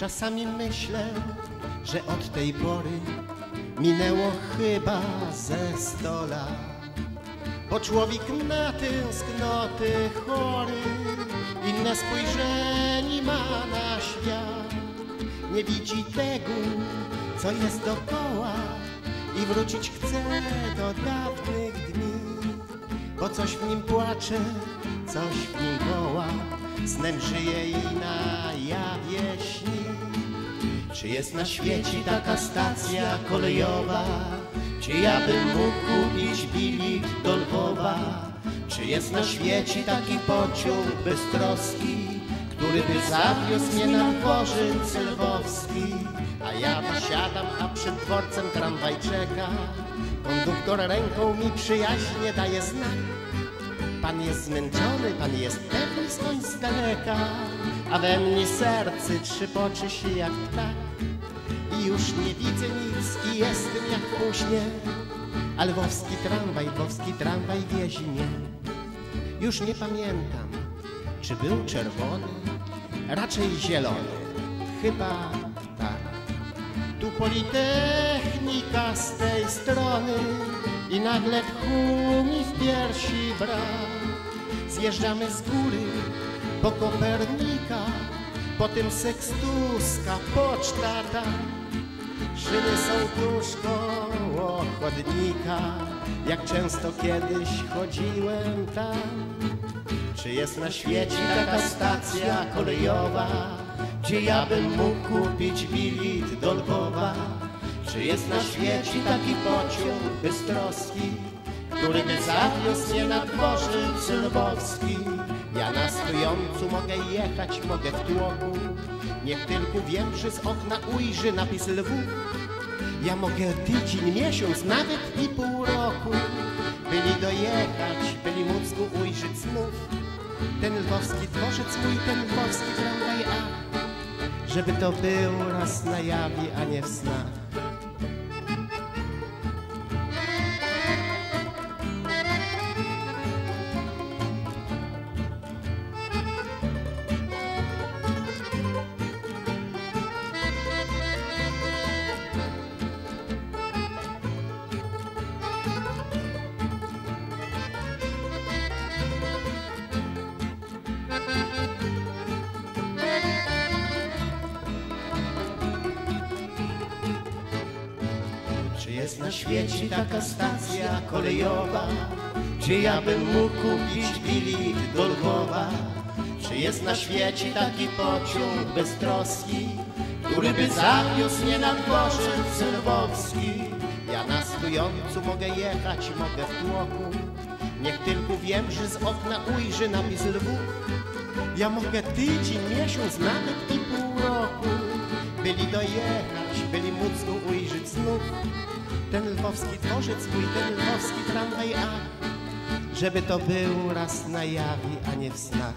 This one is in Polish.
Czasami myślę, że od tej pory minęło chyba ze sto lat. Bo człowiek na tęsknoty chory, inne spojrzenie ma na świat. Nie widzi tego, co jest dokoła i wrócić chce do dawnych dni. Bo coś w nim płacze, coś w nim woła, snem żyje i na jawie śni. Czy jest na świecie taka stacja kolejowa, gdzie ja bym mógł kupić bilet do Lwowa? Czy jest na świecie taki pociąg beztroski, który by zawiózł mnie na dworzec lwowski? A ja wysiadam, a przed dworcem tramwaj czeka. Konduktor ręką mi przyjaźnie daje znak. Pan jest zmęczony, pan jest pewny skądś z daleka, a we mnie serce trzypoczy się jak ptak. I już nie widzę nic i jestem jak w śnie, a lwowski tramwaj, lwowski tramwaj wiezi mnie. Już nie pamiętam, czy był czerwony, raczej zielony, chyba tak. Tu politechnika z tej strony i nagle tchu mi w piersi brak. Zjeżdżamy z góry po Kopernika, potem Sekstuska, poczta. Szyny są tuż koło chodnika, jak często kiedyś chodziłem tam. Czy jest na świecie taka stacja kolejowa, gdzie ja bym mógł kupić bilet do Lwowa? Czy jest na świecie taki pociąg bystroski, który by zawiózł mnie na dworzec lwowski? Ja na stojącu mogę jechać, mogę w tłoku, niech tylko wiem, że z okna ujrzy napis Lwów. Ja mogę tydzień, miesiąc, nawet i pół roku, byli dojechać, byli móc go ujrzeć znów. Ten lwowski dworzec mój, ten lwowski tramwaj, a żeby to był raz na jawie, a nie w snach. Czy jest na świecie taka stacja kolejowa, gdzie ja bym mógł kupić bilet do Lwowa? Czy jest na świecie taki pociąg beztroski, który by zawiózł mnie na dworzec lwowski? Ja na stojącu mogę jechać, mogę w tłoku, niech tylko wiem, że z okna ujrzy napis Lwów. Ja mogę tydzień, miesiąc, nawet i pół roku byli dojechać, byli móc go ujrzeć znów. Ten lwowski dworzec mój, ten lwowski tramwaj, a żeby to był raz na jawie, a nie w snach.